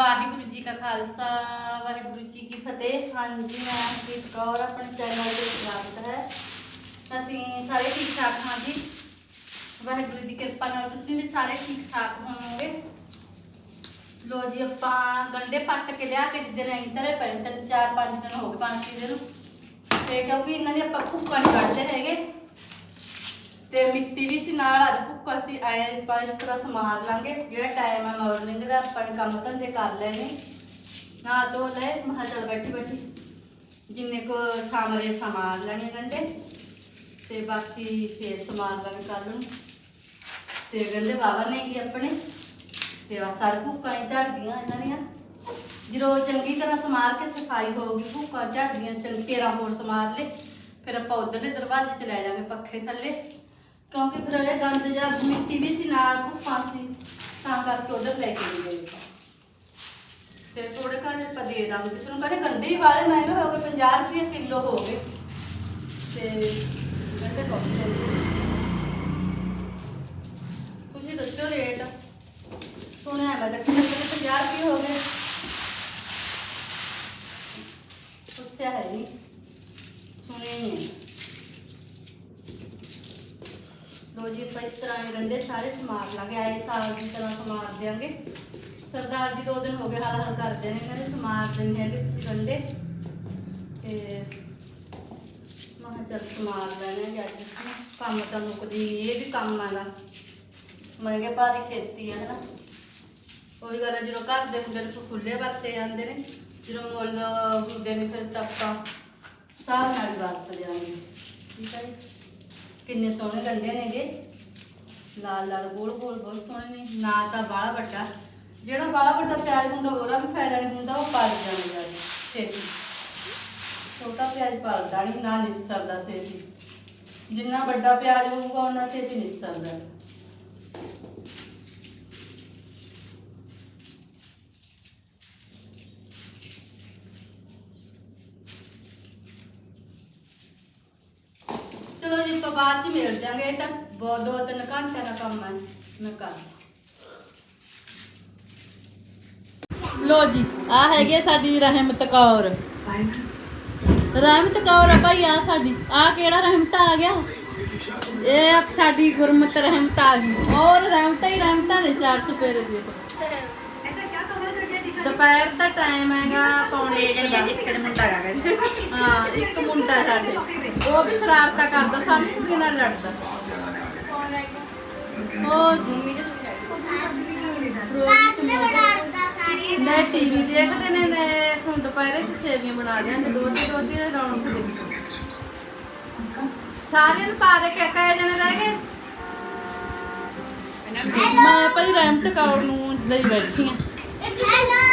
ਵਾਹਿਗੁਰੂ ਜੀ ਕਾ ਖਾਲਸਾ, ਵਾਹਿਗੁਰੂ ਜੀ ਕੀ ਫਤਿਹ। ਹਾਂਜੀ, ਮੈਂ ਅਮਰੀਤ ਕੌਰ, ਆਪਣੇ ਚੈਨਲ ਤੇ ਸਵਾਗਤ ਹੈ। ਅਸੀਂ ਸਾਰੇ ਠੀਕ ਠਾਕ ਹਾਂ ਜੀ। ਵਾਹਿਗੁਰੂ ਦੀ ਕਿਰਪਾ ਨਾਲ ਤੁਸੀਂ ਵੀ ਸਾਰੇ ਠੀਕ ਠਾਕ ਹੋਵੋਗੇ। ਲੋ ਜੀ, ਆਪਾਂ ਗੰਡੇ ਪੱਟ ਕੇ ਲਿਆ ਕੇ ਜਿੱਦੇ ਨੇ ਇੰਤਰੇ ਪਏ ਤਿੰਨ, ਚਾਰ, ਪੰਜ ਦਿਨ ਹੋ ਗਏ ਪੰਜ ਛੇ ਦਿਨ ਤੇ ਕਿਉਂਕਿ ਇਹਨਾਂ ਦੀ ਆਪਾਂ ਭੁੱਕਾ ਨਹੀਂ ਕੱਢਦੇ ਹੈਗੇ। ਤੇ ਮਿੱਟੀ ਵੀ ਸੀ, ਨਾਲ ਅੱਜ ਭੁੱਕਾ ਸੀ ਐ ਆਪਾਂ ਇਸ ਤਰ੍ਹਾਂ ਸਮਾਰ ਲਾਂਗੇ। ਜਿਹੜਾ ਟਾਈਮ ਹੈ ਮਾਰਨਿੰਗ ਦਾ, ਆਪਾਂ ਨੇ ਕੰਮ ਧੰਦੇ ਕਰ ਲੈਣੇ। ਨਾ ਧੋ ਲੈ ਮਹਾ ਚੱਲ ਬੈਠੀ ਬੈਠੀ, ਜਿੰਨੇ ਕੋ ਸਾਮਰੇ ਸਮਾਰ ਲੈਣੇ ਕਹਿੰਦੇ। ਤੇ ਬਾਕੀ ਫੇਰ ਸਮਾਰ ਲਾਂਗੇ ਕੱਲ ਨੂੰ। ਤੇ ਕਹਿੰਦੇ ਬਾਬਾ ਨੇ ਕੀ ਆਪਣੇ? ਤੇ ਆ ਸਾਰੇ ਭੁੱਕਾਂ ਹੀ ਝੜਦੀਆਂ ਇਹਨਾਂ ਦੀਆਂ। ਜਦੋਂ ਚੰਗੀ ਤਰ੍ਹਾਂ ਸਮਾਰ ਕੇ ਸਫ਼ਾਈ ਹੋ ਹੋਊਗੀ ਭੁੱਕਾਂ ਝੜਦੀਆਂ ਚੰਗੀ ਤਰ੍ਹਾਂ ਹੋਰ ਸਮਾਰ ਲੈ। ਫਿਰ ਆਪਾਂ ਉਧਰਲੇ ਦਰਵਾਜ਼ੇ 'ਚ ਲੈ ਜਾਵਾਂਗੇ ਪੱਖੇ ਥੱਲੇ। ਕਿਉਂਕਿ ਫਿਰ ਇਹ ਗੰਦ ਜਾਂ ਮਿੱਟੀ ਵੀ ਸੀ ਨਾਲ ਭੁੱਕਾਂ ਸੀ ਤਾਂ ਕਰਕੇ ਉਧਰ ਲੈ ਕੇ ਗਏ। ਤੇ ਥੋੜੇ ਘਣੇ ਆਪਾਂ ਦੇ ਦਾਂਗੇ। ਤੁਹਾਨੂੰ ਕਹਿੰਦੇ ਗੰਡੇ ਹੀ ਵਾਲੇ ਮਹਿੰਗੇ ਹੋ ਗਏ 50 ਰੁਪਏ ਕਿਲੋ ਹੋ ਗਏ। ਤੇ ਗੰਡੇ ਬਹੁਤ ਤੁਸੀਂ ਦੱਸੋ ਰੇਟ। ਸੁਣਿਆ ਮੈਂ ਤਾਂ ਕਿੰਨੇ 50 ਰੁਪਏ ਹੋ ਗਏ। ਪੁੱਛਿਆ ਹੈ ਨਹੀਂ। ਸੁਣੇ ਨਹੀਂ ਹੈ। ਲੋ ਜੀ, ਆਪਾਂ ਇਸ ਤਰ੍ਹਾਂ ਇਹ ਗੰਡੇ ਸਾਰੇ ਸਮਾਰ ਲਾਂਗੇ ਆਏ ਸਾਲ ਦੀ ਤਰ੍ਹਾਂ ਸਮਾਰ ਦਿਆਂਗੇ। ਸਰਦਾਰ ਜੀ ਦੋ ਦਿਨ ਹੋ ਗਏ ਹਲ ਹਲ ਕਰਦੇ ਨੇ ਕਹਿੰਦੇ ਸਮਾਰ ਦਿੰਦੇ ਹੈਗੇ ਤੁਸੀਂ ਗੰਡੇ ਤੇ ਮਹਾਂ ਚੱਲ ਸਮਾਰ ਲੈਣੇ ਜੀ ਅੱਜ ਕੰਮ ਤਾਂ ਮੁੱਕਦੀ ਇਹ ਵੀ ਕੰਮ ਆਗਾ ਮਹਿੰਗੇ ਭਾਅ ਦੀ ਖੇਤੀ ਹੈ ਨਾ ਉਹੀ ਗੱਲ ਹੈ ਜਦੋਂ ਘਰ ਦੇ ਹੁੰਦੇ ਨੇ ਖੁੱਲੇ ਵਰਤੇ ਜਾਂਦੇ ਨੇ। ਜਦੋਂ ਮੁੱਲ ਹੁੰਦੇ ਨੇ, ਫਿਰ ਤਾਂ ਆਪਾਂ ਸਾਹ ਨਾਲ ਵਰਤ ਲਿਆਂਗੇ ਠੀਕ ਹੈ ਜੀ? ਕਿੰਨੇ ਸੋਹਣੇ ਗੰਡੇ ਨੇਗੇ। ਲਾਲ ਲਾਲ, ਗੋਲ ਗੋਲ, ਬਹੁਤ ਸੋਹਣੇ ਨੇ। ਨਾ ਤਾਂ ਬਾਹਲਾ ਵੱਡਾ। ਜਿਹੜਾ ਬਾਹਲਾ ਵੱਡਾ ਪਿਆਜ਼ ਹੁੰਦਾ, ਉਹਦਾ ਵੀ ਫਾਇਦਾ ਨਹੀਂ ਹੁੰਦਾ, ਉਹ ਪਲ ਜਾਂਦਾ ਛੇਤੀ ਛੋਟਾ ਪਿਆਜ਼ ਪਲਦਾ ਨਹੀਂ, ਨਾ ਨਿਸਰਦਾ ਛੇਤੀ ਜਿੰਨਾ ਵੱਡਾ ਪਿਆਜ਼ ਹੋਊਗਾ ਉਹਨਾਂ ਛੇਤੀ ਨਿਸਰਦਾ ਚਲੋ ਜੀ ਆਪਾਂ ਬਾਅਦ ਚ ਮਿਲ ਜਾਾਂਗੇ, ਇਹ ਤਾਂ ਬਹੁਤ ਦੋ ਤਿੰਨ ਘੰਟੇ ਦਾ ਕੰਮ ਹੈ ਮੈਂ ਕਰ ਲੋ। ਜੀ, ਆ ਹੈਗੀ ਆ ਸਾਡੀ ਰਹਿਮਤ ਕੌਰ। ਰਹਿਮਤ ਕੌਰ ਆ ਭਾਈ, ਆ ਸਾਡੀ, ਆ ਕਿਹੜਾ ਰਹਿਮਤ ਆ ਗਿਆ? ਇਹ ਆ ਸਾਡੀ ਗੁਰਮਤ ਰਹਿਮਤ ਆ ਗਈ। ਔਰ ਰਹਿਮਤਾਂ ਹੀ ਰਹਿਮਤਾਂ ਨੇ ਚਾਰ ਸਪੇਰੇ ਦੀ। ਦੁਪਹਿਰ ਦਾ ਟਾਈਮ ਹੈਗਾ ਪੌਣੇ ਇੱਕ ਦਾ। ਇੱਕ ਮੁੰਡਾ ਹੈਗਾ ਹਾਂ ਇੱਕ ਮੁੰਡਾ ਸਾਡੇ। ਉਹ ਵੀ ਸ਼ਰਾਰਤਾਂ ਕਰਦਾ ਸਾਰੀ ਕੁੜੀ ਨਾਲ ਲੜਦਾ। ਉਹ ਨੇ ਟੀਵੀ ਦੇਖਦੇ ਨੇ ਨੇ ਸੁਣ ਦੁਪਹਿਰੇ ਸੇ ਸੇਵੀਆਂ ਬਣਾ ਲਿਆਂ ਤੇ ਦੋ ਤੇ ਦੋ ਤੇ ਰੌਣਕ ਦੇ ਸਾਰਿਆਂ ਨੂੰ ਪਾ ਦੇ ਕੇ ਕਹੇ ਜਣੇ ਰਹਿ ਗਏ। ਮੈਂ ਭਾਈ ਰਹਿਮਤ ਕੌਰ ਨੂੰ ਲਈ ਬੈਠੀ ਆ ਹੈਲੋ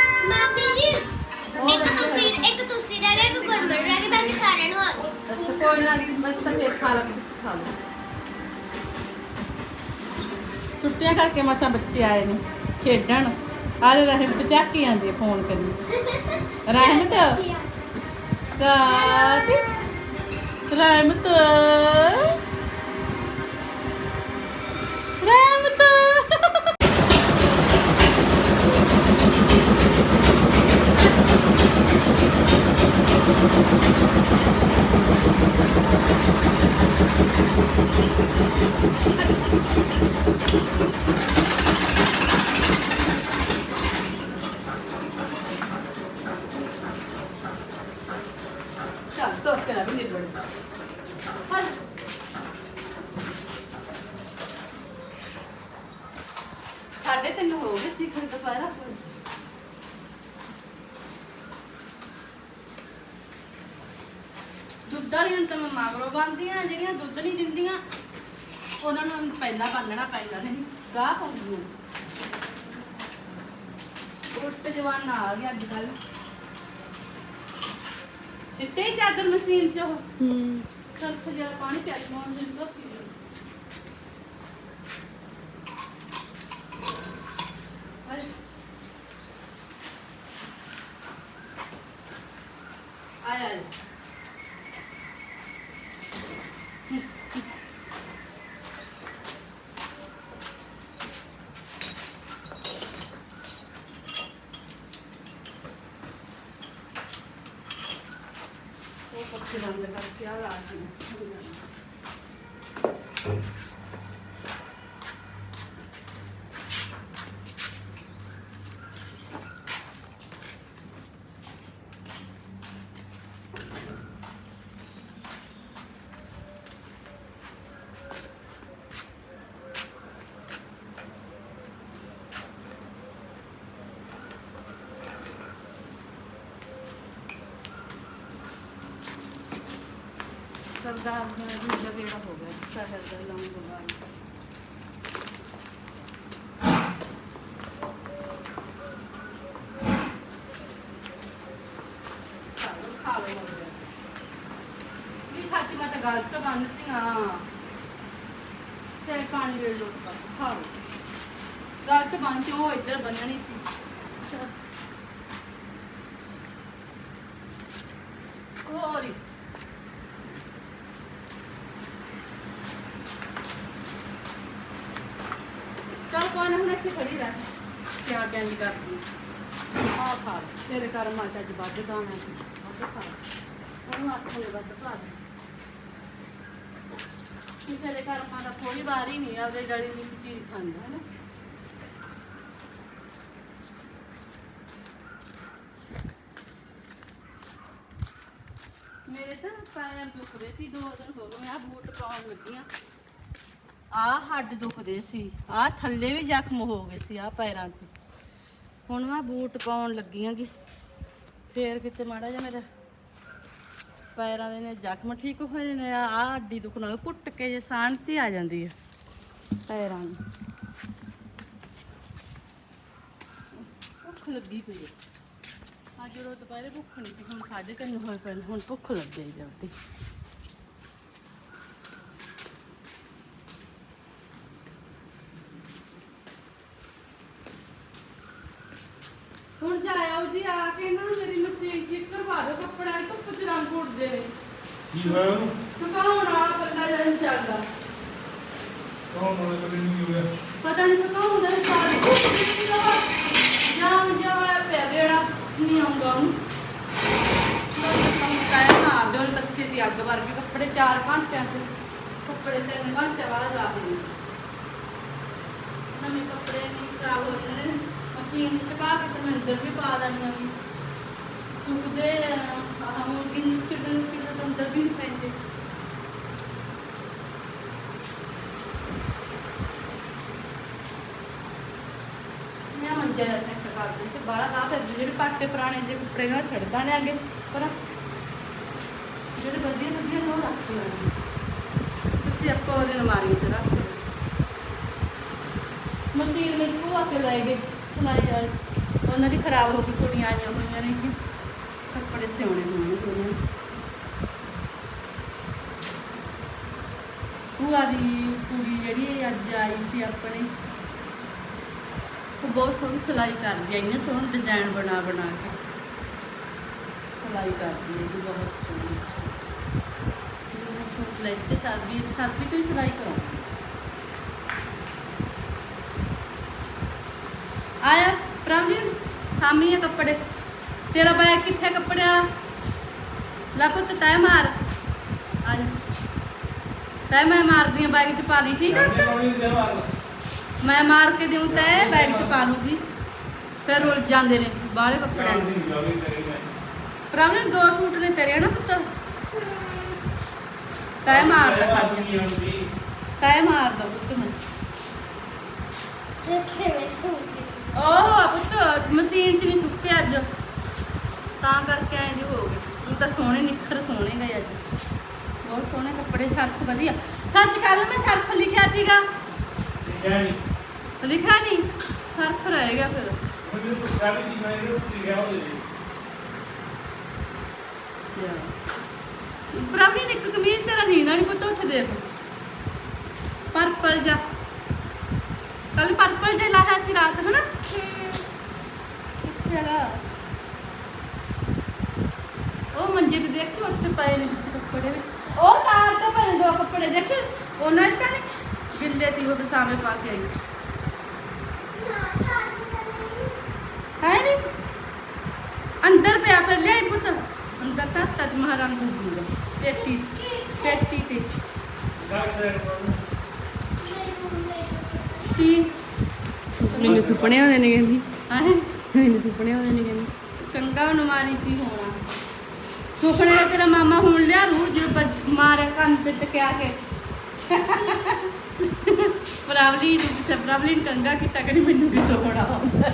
ਇੱਕ ਤੁਸੀਂ ਇੱਕ ਤੁਸੀਂ ਰਹਿ ਗਏ ਇੱਕ ਗੁਰਮਨ ਰਹਿ ਗਏ ਬਾਕੀ ਸਾਰਿਆਂ ਨੂੰ ਆ ਗਏ ਬਸ ਕੋਈ ਨਾ ਅਸੀਂ ਬਸ ਤਾਂ ਫੇਰ ਖਾ ਲਾਂਗੇ ਤੁਸੀਂ ਖਾ ਲਓ। ਛੁੱਟੀਆਂ ਕਰਕੇ ਮਸਾਂ ਬੱਚੇ ਆਏ ਨੇ ਖੇਡਣ। ਆਰੇ ਰਹਿਮਤ ਚੱਕ ਹੀ ਆਂਦੀ ਫੋਨ ਕਰਨੀ। ਰਹਿਮਤ? ਰਹਿਮਤ ਰਹਿਮਤ ਚੱਲ ਤੋਰ ਕੇ ਲਾ ਵੀ ਨਿਬੜ ਹਾਂ ਸਾਢੇ ਤਿੰਨ ਹੋ ਗਏ ਸੀ ਖੜੀ ਦੁਪਹਿਰਾ। ਦੁੱਧ ਵਾਲੀਆਂ ਤਾਂ ਮੈਂ ਮਾਗਰੋ ਬੰਦੀਆਂ ਜਿਹੜੀਆਂ ਦੁੱਧ ਨਹੀਂ ਦਿੰਦੀਆਂ ਉਹਨਾਂ ਨੂੰ ਪਹਿਲਾਂ ਬੰਨਣਾ ਪੈਂਦਾ ਨਹੀਂ ਗਾਹ ਪਾਉਂਦੀਆਂ। ਉੱਟ ਜਵਾਨਾ ਆ ਗਿਆ ਅੱਜ ਕੱਲ ਸਿੱਟੇ ਚਾਦਰ ਮਸ਼ੀਨ ਚ ਉਹ। ਹੂੰ। ਸਰਫ ਜਿਹਾ ਪਾਣੀ ਪਿਆ ਕੇ ਮਾਰ ਦਿੰਦਾ ਪੀ ਲਓ। ਆਏ। ਆਏ ਆਏ ਪੱਖੇ ਬੰਦ ਕਰਕੇ ਆ ਲਾ ਕੇ ਸਰਦਾਰ ਦਾ ਦੂਜਾ ਗੇੜਾ ਹੋ ਗਿਆ ਸਹਿਰ ਦਾ ਲੰਗ ਬਾਲ ਵੀ ਸੱਚ ਮੈਂ ਤਾਂ ਗਲਤ ਬੰਨਤੀਆਂ ਤੇ ਪਾਣੀ ਵੇੜ ਲੋ ਖਾ ਲਓ। ਗਲਤ ਬੰਨ ਕੇ ਉਹ ਇੱਧਰ ਬੰਨਣੀ ਸੀ ਹੋਰ ਹੀ ਚੱਲ ਕੋਈ ਨਾ ਹੁਣ ਇੱਥੇ ਖੜੀ ਰਹਿ ਕਿਆ ਟੈਂਜ ਕਰਦੀ ਆ ਖਾ ਲਓ। ਤੇਰੇ ਘਰ ਮਾਚਾ ਚ ਵੱਧ ਦਾਣਾ ਸੀ ਵੱਧ ਖਾ ਉਹਨੂੰ ਹੱਥ ਨੇ ਵੱਧ ਪਾ ਦੇ। ਕਿਸੇ ਦੇ ਘਰ ਦਾ ਕੋਈ ਵਾਰ ਹੀ ਨਹੀਂ ਆਪਦੇ ਡੜੀ ਦੀ ਚੀਜ਼ ਖਾਂਦਾ, ਹੈ ਨਾ? ਮੇਰੇ ਤਾਂ ਪੈਰ ਦੁਖਦੇ ਸੀ, ਦੋ ਦਿਨ ਹੋ ਗਏ ਮੈਂ ਆ ਬੂਟ ਪਾਉਣ ਲੱਗੀ ਆ। ਆ ਹੱਡ ਦੁਖਦੇ ਸੀ ਆ ਥੱਲੇ ਵੀ ਜ਼ਖਮ ਹੋ ਗਏ ਸੀ ਆ ਪੈਰਾਂ ਤੇ। ਹੁਣ ਮੈਂ ਬੂਟ ਪਾਉਣ ਲੱਗੀ ਆਂਗੀ। ਫੇਰ ਕਿਤੇ ਮਾੜਾ ਜਿਹਾ ਮੇਰਾ ਪੈਰਾਂ ਦੇ ਨੇ ਜ਼ਖਮ ਠੀਕ ਹੋਏ ਨੇ, ਆ ਆਹ ਹੱਡੀ ਦੁਖਣ ਨਾਲ ਕੁੱਟ ਕੇ ਜੇ ਸ਼ਾਂਤੀ ਆ ਜਾਂਦੀ ਹੈ ਪੈਰਾਂ ਨੂੰ। ਭੁੱਖ ਲੱਗੀ ਪਈ ਹੈ ਅੱਜ ਰੋਜ਼ ਦੁਪਹਿਰੇ ਭੁੱਖ ਨਹੀਂ ਸੀ, ਹੁਣ ਸਾਢੇ ਤਿੰਨ ਹੋਏ ਪਏ ਹੁਣ ਭੁੱਖ ਲੱਗੀ ਗਈ ਜਲਦੀ ਹੁਣ ਜਾਇਓ ਜੀ ਆ ਕੇ ਨਾ ਮੇਰੀ ਮਸ਼ੀਨ ਠੀਕ ਕਰਵਾ ਦਿਓ ਕੱਪੜਾ ਧੁੱਪ ਚ ਰੰਗ ਉੱਡਦੇ ਨੇ। ਕੀ ਹੋਇਆ? ਉਹਨੂੰ ਸੁਕਾਉਣ ਵਾਲਾ ਪੱਲਾ ਜਿਹਾ ਨਹੀਂ ਚੱਲਦਾ। ਕੌਣ ਹੋਣਾ ਕਦੇ ਨਹੀਂ ਹੋਇਆ ਪਤਾ ਨਹੀਂ ਸੁਕਾਉਣ ਦਾ ਸਾਰ ਜਾਮ ਜਾਵਾ ਪਿਆ ਗੇੜਾ ਨਹੀਂ ਆਉਂਦਾ ਉਹਨੂੰ। ਕਾਇ ਮਾਰ ਜੋ ਤੱਕੇ ਦੀ ਅੱਗ ਵਰਗੇ ਕੱਪੜੇ 4 ਘੰਟਿਆਂ ਚ। ਕੱਪੜੇ 3 ਘੰਟੇ ਬਾਅਦ ਲਾ ਦੇ ਨਵੇਂ ਕੱਪੜੇ ਨਹੀਂ ਖਰਾਬ ਹੋ ਜਾਂਦੇ ਮਸ਼ੀਨ 'ਚ ਸੁਕਾ ਕੇ ਤੇ ਮੈਂ ਅੰਦਰ ਵੀ ਪਾ ਦੇਣੀਆਂ ਵੀ ਸੁੱਕਦੇ ਆਹ ਮੁਰਗੀ ਨੂੰ ਚਿੜਨ ਚਿੜਨ ਅੰਦਰ ਵੀ ਨਹੀਂ ਪੈਂਦੇ। ਮੈਂ ਮੰਜਾ ਜਿਹਾ ਸੈੱਟ ਤੇ ਬਾਲਾ ਦਾ ਫਿਰ ਜਿਹੜੇ ਪਾਟੇ ਪੁਰਾਣੇ ਜਿਹੇ ਕੱਪੜੇ ਨਾਲ ਛੱਡ ਦਾਣੇ ਅੱਗੇ ਪਰ ਜਿਹੜੇ ਵਧੀਆ ਵਧੀਆ ਨੇ ਰੱਖ ਲੈਣੇ ਤੁਸੀਂ ਆਪਾਂ ਉਹਦੇ ਅਲਮਾਰੀ 'ਚ ਰੱਖ ਮਸ਼ੀਨ ਵਿੱਚ ਉਹ ਆ ਕੇ ਲੈ ਗਏ ਸਿਲਾਈ ਵਾਲੀ। ਉਹਨਾਂ ਦੀ ਖਰਾਬ ਹੋ ਗਈ, ਕੁੜੀਆਂ ਆਈਆਂ ਹੋਈਆਂ ਨੇ। ਕਿ ਕੱਪੜੇ ਸਿਉਣੇ ਹੋਣਗੇ ਉਹਨਾਂ ਭੂਆ ਦੀ ਕੁੜੀ ਜਿਹੜੀ ਅੱਜ ਆਈ ਸੀ ਆਪਣੇ, ਉਹ ਬਹੁਤ ਸੋਹਣੀ ਸਿਲਾਈ ਕਰਦੀ ਹੈ ਇੰਨੇ ਸੋਹਣੇ ਡਿਜ਼ਾਈਨ ਬਣਾ ਬਣਾ ਕੇ। ਸਿਲਾਈ ਕਰਦੀ ਹੈ ਜੀ, ਬਹੁਤ ਸੋਹਣੀ। ਜਿਹਨੇ ਸੂਟ ਲੈ ਤੇ ਸਰਬੀ ਸਰਬੀ ਤੋਂ ਹੀ ਸਿਲਾਈ ਕਰਾਉਂਦੀ ਆਇਆ ਪ੍ਰਭਲੀਨ ਸਾਮੀ ਇਹ ਕੱਪੜੇ। ਤੇਰਾ ਬੈਗ ਕਿੱਥੇ ਕੱਪੜਿਆ? ਲੈ ਪੁੱਤ ਤੈ ਮਾਰ। ਆ ਜਾ। ਤੈ ਮੈਂ ਮਾਰਦੀ ਆ ਬੈਗ ਚ ਪਾ ਲਈ ਠੀਕ ਆ? ਮੈਂ ਮਾਰ। ਕੇ ਦਿਉ ਤੈ ਬੈਗ ਚ ਪਾ ਲੂਗੀ ਫਿਰ ਉਲ ਜਾਂਦੇ ਨੇ ਬਾਹਲੇ ਕੱਪੜਿਆਂ 'ਚ। ਨਹੀਂ ਲਾਵੇ ਤੇਰੇ ਮੈਂ ਪ੍ਰਭਲੀਨ ਦੋ ਸੂਟ ਨੇ ਤੇਰੇ ਨਾ ਪੁੱਤ? ਤੈ ਮਾਰਦਾ ਖੜ ਜਾ ਤੈ ਮਾਰਦਾ ਪੁੱਤ ਮੈਂ। ਰੱਖੇ ਮੈਂ ਸੂਟ। ਉਹ ਪੁੱਤ ਮਸ਼ੀਨ 'ਚ ਨਹੀਂ ਸੁੱਕੇ ਅੱਜ। ਤਾਂ ਕਰਕੇ ਐਂ ਜੇ ਹੋ ਗਏ। ਹੁਣ ਤਾਂ ਸੋਹਣੇ ਨਿੱਖਰ ਸੋਹਣੇ ਗਏ ਅੱਜ। ਬਹੁਤ ਸੋਹਣੇ ਕੱਪੜੇ ਸਰਫ ਵਧੀਆ। ਸੱਚ ਕੱਲ ਮੈਂ ਸਰਫ ਲਿਖਿਆ ਸੀਗਾ। ਲਿਖਿਆ ਨਹੀਂ ਲਿਖਿਆ ਨਹੀਂ ਸਰਫ ਰਹਿ ਗਿਆ ਫਿਰ। ਮੈਨੂੰ ਪੁੱਛਿਆ ਵੀ ਨਹੀਂ ਮੈਂ ਇਹਨੂੰ ਲਿਖਿਆ ਹੋਵੇ ਪ੍ਰਭੀ ਨੇ ਇੱਕ ਕਮੀਜ਼ ਤੇਰਾ ਦੀਦਾ ਨਹੀਂ ਪਤਾ ਉੱਥੇ ਦੇਖ। ਪਰਪਲ ਜਾ ਕੱਲ ਪਰਪਲ ਜਿਹਾ ਲਾਇਆ ਸੀ ਰਾਤ ਹਨਾ? ਕਿੱਥੇ ਹੈਗਾ? ਉਹ ਮੰਜੇ ਤੇ ਦੇਖੀ ਉੱਥੇ ਪਏ ਨੇ ਵਿੱਚ ਕੱਪੜੇ ਵੀ। ਉਹ ਤਾਰ ਤੇ ਪਏ ਦੋ ਕੱਪੜੇ ਦੇਖੇ ਉਹਨਾਂ ਤਾਂ ਨੀ ਗਿੱਲੇ ਤੀ ਉਹ ਸਾਵੇਂ ਪਾ ਕੇ ਆਈ। ਹੈ ਨਹੀਂ ਅੰਦਰ ਪਿਆ ਫਿਰ ਲਿਆਈ ਪੁੱਤ। ਅੰਦਰ ਤੇ ਮਹਾਰੰਗ ਹੋਊਗਾ ਪੇਟੀ ਪੇਟੀ ਤੇ। ਕੀ? ਮੈਨੂੰ ਸੁਪਨੇ ਆਉਂਦੇ ਨੇ ਕਹਿੰਦੀ। ਆਹੇ ਮੈਨੂੰ ਸੁਪਨੇ ਆਉਂਦੇ ਨੇ ਕਹਿੰਦੀ। ਕੰਗਾ ਨਮਾਰੀ ਚ ਹੀ ਹੋਣਾ। ਦਾ ਤੇਰਾ ਮਾਮਾ ਹੁਣ ਲਿਆ ਰੂ ਜਦੋਂ ਬੱਜ- ਮਾਰਿਆ ਕੰਨ ਪਿੱਟ ਕੇ ਆ ਕੇ। ਪ੍ਰਾਵਲੀ ਨੂੰ ਕਿਸੇ ਪ੍ਰਾਵਲੀ ਨੂੰ ਕੰਗਾ ਕੀਤਾ ਕਰੀ ਮੈਨੂੰ ਸੁਪਨਾ ਆਉਂਦਾ।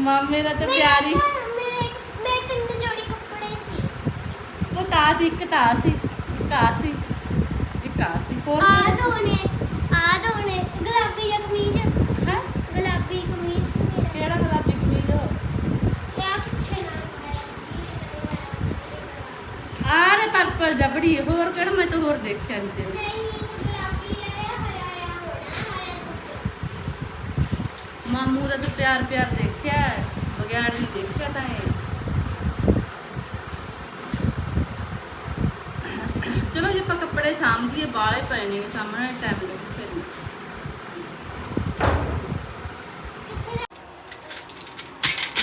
ਮਾਮੇ ਦਾ ਤਾਂ ਪਿਆਰ ਉਹ ਤਾਂ ਇੱਕ ਤਾਂ ਸੀ ਇੱਕ ਆ ਸੀ ਇੱਕ ਆ ਸੀ ਹੋਰ ਆ ਕਿਹੜਾ ਦੋ ਨੇ ਆ ਦੋ ਨੇ ਗੁਲਾਬੀ ਜਿਹਾ ਕਮੀਜ਼ ਸੀ? ਹੈਂ? ਗੁਲਾਬੀ ਕਮੀਜ਼ ਸੀ ਮੇਰਾ ਕਿਹੜਾ ਗੁਲਾਬੀ ਕਮੀਜ਼ ਤੇ ਆ ਪਿੱਛੇ ਨਾਲ ਪਾਇਆ ਸੀ ਆ ਰੇ ਪਰਪਲ ਹੋਰ ਕਿਹੜਾ ਮੈਂ ਤਾਂ ਹੋਰ ਦੇਖਿਆ ਨਹੀਂ ਤੇਰੇ ਮਾਮੂ ਦਾ ਤਾਂ ਪਿਆਰ ਪਿਆਰ ਦੇਖਿਆ ਬਗਿਆੜ ਨਹੀਂ ਦੇਖਿਆ ਤਾਂ ਇਹ? ਚਲੋ ਜੇ, ਆਪਾਂ ਕੱਪੜੇ ਸਾਂਭੀਏ ਬਾਲੇ ਪਏ ਨੇ ਸਾਹਮਣੇ ਟਾਈਮ ਲੱਗ ਫਿਰ।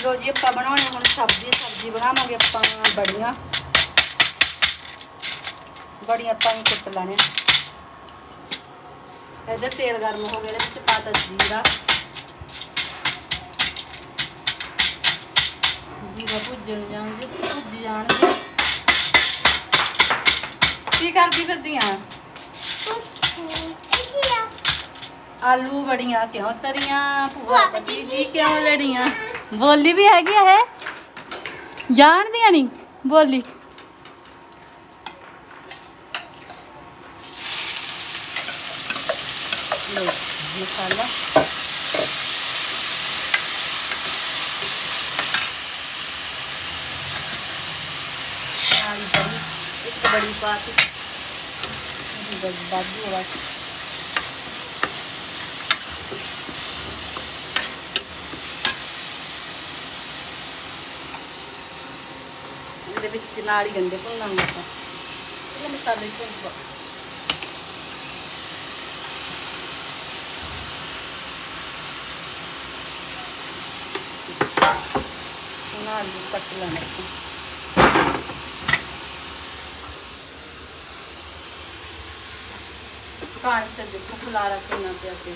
ਲੋ ਜੀ, ਆਪਾਂ ਬਣਾਉਣੇ ਹੁਣ ਸਬਜ਼ੀ ਸਬਜ਼ੀ ਬਣਾਵਾਂਗੇ ਆਪਾਂ ਬੜੀਆਂ। ਬੜੀਆਂ ਆਪਾਂ ਹੀ ਕੁੱਟ ਲੈਣੇ। ਇਹਦੇ ਤੇਲ ਗਰਮ ਹੋ ਗਿਆ, ਇਹਦੇ ਵਿੱਚ ਪਾਤਾ ਜੀਰਾ। ਜੀਰਾ ਭੁੱਜਣ ਜਾਣਗੇ, ਭੁੱਜ ਜਾਣਗੇ। ਕੀ ਕਰਦੀ ਫਿਰਦੀ ਆ ਆਲੂ ਬੜੀਆਂ ਕਿਉਂ ਤਰੀਆਂ, ਭੂਆ ਪਤੀ ਜੀ ਕਿਉਂ ਲੜੀਆਂ? ਬੋਲੀ ਵੀ ਹੈਗੀ ਇਹ? ਜਾਣਦੀਆਂ ਨਹੀਂ, ਬੋਲੀ। ਮਸਾਲਾ ਨਾਲ ਬੜੀ ਇੱਕ ਬੜੀ ਪਾਤੀ ਇਹਦੇ ਵਿੱਚ ਨਾਲ ਹੀ ਗੰਡੇ ਭੁੰਨਾਂਗੇ ਆਪਾਂ ਇਹ ਮਸਾਲੇ ਭੁੰਨ ਪਾ ਨਾਲ ਹੀ ਕੱਟ ਲੈਣਾ ਆਪਾਂ ਕਾਣ ਤੇ ਦੇਖੋ ਖੁਲਾਰਾ ਕਿੰਨਾ ਪਿਆ ਤੇ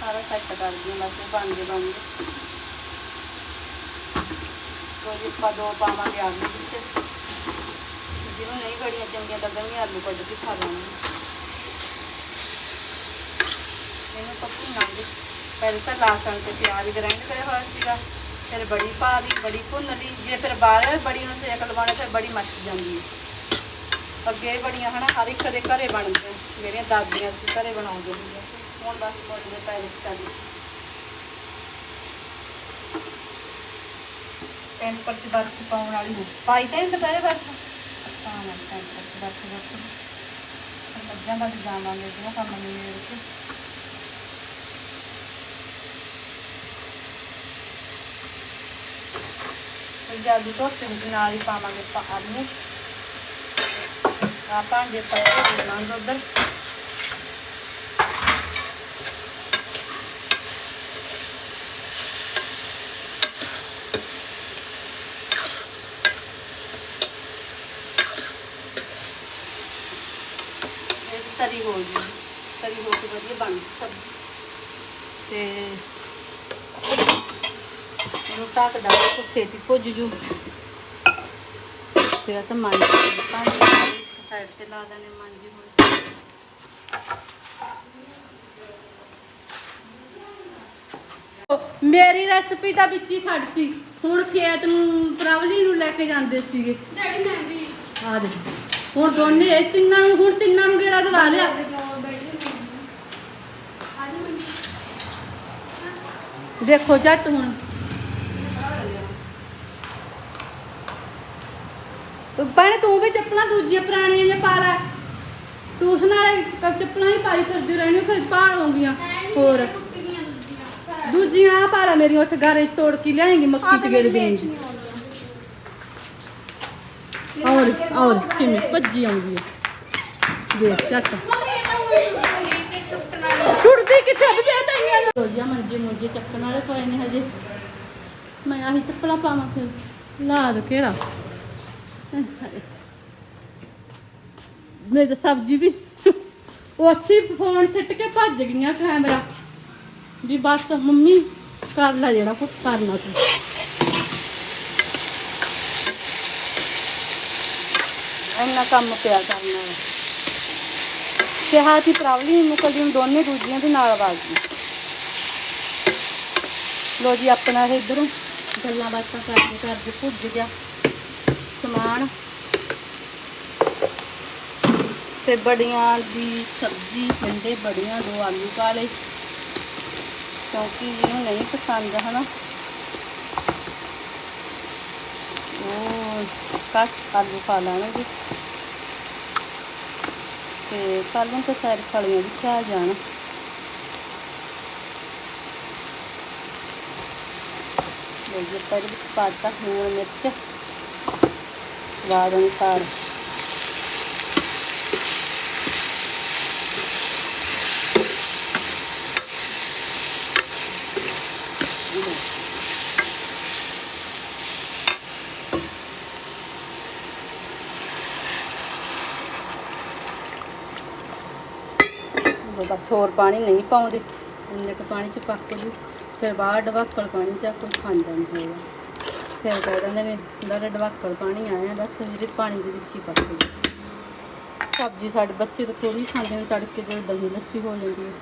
ਸਾਰਾ ਸੈੱਟ ਕਰ ਦਿਆਂ ਬਸ ਇਹ ਬਣ ਗਏ ਬਣ ਗਏ ਕੋਈ ਆਪਾਂ ਦੋ ਪਾਵਾਂਗੇ ਆਲੂ ਵਿੱਚ ਜਿਹਨੂੰ ਨਹੀਂ ਬੜੀਆਂ ਚੰਗੀਆਂ ਲੱਗਣਗੀਆਂ ਆਲੂ ਕੱਢ ਕੇ ਖਾ ਲਾਂਗੇ ਇਹਨੂੰ ਤਾਂ ਭੁੰਨਾਂਗੇ ਪਹਿਲਾਂ ਤਾਂ ਲਾਸਣ ਤੇ ਪਿਆਜ਼ ਫਿਰ ਬੜੀ ਪਾ ਲਈ ਬੜੀ ਭੁੰਨ ਲਈ ਜੇ ਫਿਰ ਬਾਹਰ ਬੜੀ ਨੂੰ ਸੇਕ ਲਵਾਉਣਾ ਫਿਰ ਬੜੀ ਮੱਚ ਜਾਂਦੀ ਹੈ। ਅੱਗੇ ਬੜੀਆਂ ਹਨਾ ਹਰ ਇੱਕ ਦੇ ਘਰੇ ਬਣਦੀਆਂ ਮੇਰੀਆਂ ਦਾਦੀਆਂ ਸੀ ਘਰੇ ਬਣਾਉਂਦੇ ਹੁੰਦੇ ਸੀ। ਹੁਣ ਬਸ ਮੁੱਲ ਦੇ ਪੈਸੇ ਚੱਲੀ। ਟੈਂਪਰ ਚ ਬਰਫ ਪਾਉਣ ਵਾਲੀ ਪਾਈ ਤਾਂ ਦੁਪਹਿਰੇ ਬਰਫ ਪਾਵਾਂ ਟੈਂਪਰ ਚ ਬਰਫ ਬਰਫ ਮੱਝਾਂ ਦਾ ਜਾਵਾਂਗੇ ਜਿਹੜਾ ਕੰਮ ਨਹੀਂ ਮੇਰੇ ਜਲਦੀ ਧੋਤੇ ਵਿੱਚ ਨਾਲ ਹੀ ਪਾਵਾਂਗੇ ਆਪਾਂ ਆਲੂ ਆ ਭਾਂਡੇ ਪੱਕੇ ਦੇਵਾਂਗੇ ਉਧਰ। ਤਰੀ ਹੋ ਜੀ ਤਰੀ ਹੋ ਕੇ ਵਧੀਆ ਬਣ ਸਬਜ਼ੀ। ਤੇ ਇਹਨੂੰ ਢੱਕ ਡਾ ਕੇ ਛੇਤੀ ਭੁੱਜ ਜੂ। ਤੇ ਆ ਤਾਂ ਮਾਂਜ ਪਾਣੀ ਸਾਈਡ ਤੇ ਲਾ ਦੇਣੇ ਮਾਂਜੀ ਹੁਣ। ਮੇਰੀ ਰੈਸਪੀ ਤਾਂ ਵਿੱਚ ਹੀ ਛੱਡਤੀ ਹੁਣ ਖੇਤ ਨੂੰ ਪ੍ਰਵਲੀ ਨੂੰ ਲੈ ਕੇ ਜਾਂਦੇ ਸੀਗੇ। ਡੈਡੀ ਮੈਂ ਵੀ। ਆ ਦੇ ਹੁਣ ਦੋਨੇ ਇਹ ਤਿੰਨਾਂ ਨੂੰ ਹੁਣ ਤਿੰਨਾਂ ਨੂੰ ਗੇੜਾ ਦਵਾ ਲਿਆ? ਦੇਖੋ ਜੱਟ ਹੁਣ। ਭੈਣੇ ਤੂੰ ਵੀ ਚੱਪਲਾਂ ਦੂਜੀਆਂ ਪੁਰਾਣੀਆਂ ਜਿਹੀਆਂ ਪਾ ਲੈ। ਟਿਊਸ਼ਨ ਵਾਲੇ ਚੱਪਲਾਂ ਹੀ ਪਾਈ ਫਿਰਦੀ ਰਹਿਣੀ ਫਿਰ ਭਾਲ ਹੋਣਗੀਆਂ ਹੋਰ। ਦੂਜੀਆਂ। ਆ ਪਾ ਲੈ ਮੇਰੀ ਉੱਥੇ ਘਰੇ ਤੋੜ ਕੇ ਲਿਆਏਂਗੀ ਮੱਕੀ ਚ ਗੇੜ ਦੇਂਗੀ ਔਰ ਔਰ ਕਿਵੇਂ? ਭੱਜੀ ਆਉਂਦੀ ਹੈ ਦੇਖ ਚੱਟ ਟੁੱਟਦੀ ਕਿੱਥੇ ਵੀ ਇਹ ਤਾਂ ਇੰਨੀਆਂ ਰੋਜੀਆਂ ਮੰਜੇ ਮੁੰਜੇ ਚੱਕਣ ਵਾਲੇ ਪਏ ਨੇ ਹਜੇ। ਮੈਂ ਆਹੀ ਚੱਪਲਾਂ ਪਾਵਾਂ ਫਿਰ। ਲਾ ਦੋ ਕਿਹੜਾ? ਨਹੀਂ ਤਾਂ ਸਬਜ਼ੀ ਵੀ ਉੱਥੇ ਫੋਨ ਸਿੱਟ ਕੇ ਭੱਜ ਗਈਆਂ ਕੈਮਰਾ। ਵੀ ਬਸ ਮੰਮੀ, ਕਰ ਲੈ ਜਿਹੜਾ ਕੁਛ ਕਰਨਾ ਤੂੰ। ਇੰਨਾ ਕੰਮ ਪਿਆ ਕਰਨਾ। ਕਿਹਾ ਸੀ ਪ੍ਰੋਬਲਮ ਮੁਕਲਦੀ ਦੋਨੇ ਦੂਜੀਆਂ ਦੇ ਨਾਲ ਵਗ ਗਈ। ਲੋ ਜੀ, ਆਪਣਾ ਇਹ ਇਧਰੋਂ ਗੱਲਾਂ ਬਾਤਾਂ ਕਰਦੇ ਕਰਦੇ ਭੁੱਜ ਗਿਆ। ਸਮਾਨ ਤੇ ਬੜੀਆਂ ਦੀ ਸਬਜ਼ੀ ਪਿੰਡੇ ਬੜੀਆਂ ਦੋ ਆਲੂ ਕਾਲੇ। ਕਿਉਂਕਿ ਇਹਨੂੰ ਨਹੀਂ ਪਸੰਦ, ਹਨਾ? ਉਹ ਕੱਟ ਆਲੂ ਪਾ ਲੈਣਗੇ। ਤੇ ਕੱਲ ਨੂੰ ਤਾਂ ਸਾਰੇ ਫਲੀਆਂ ਵੀ ਖਾ ਜਾਣ। ਲੋ ਜੀ ਪਰ ਪਾਤਾ ਲੂਣ ਮਿਰਚ। ਸਵਾਦ ਅਨੁਸਾਰ। ਬਸ ਹੋਰ ਪਾਣੀ ਨਹੀਂ ਪਾਉਂਦੇ। ਇੰਨੇ ਕੁ ਪਾਣੀ ਚ ਪੱਕ ਜੂ ਫਿਰ ਬਾਹਰ ਡਵਾਕਲ ਪਾਣੀ ਚ ਕੋਈ ਖਾਂਦਾ ਨਹੀਂ ਹੋਏਗਾ ਫਿਰ ਕਹਿ ਦਿੰਦੇ ਨੇ ਡਰ ਡਵਾਕਲ ਪਾਣੀ ਆਇਆ, ਬਸ ਇਹਦੇ ਪਾਣੀ ਦੇ ਵਿੱਚ ਹੀ ਪੱਕ ਜੂ ਸਬਜ਼ੀ ਸਾਡੇ ਬੱਚੇ ਤਾਂ ਥੋੜੀ ਖਾਂਦੇ ਨੇ ਤੜਕੇ ਤੇ ਦਹੀਂ ਲੱਸੀ ਹੋ ਜਾਂਦੀ ਹੈ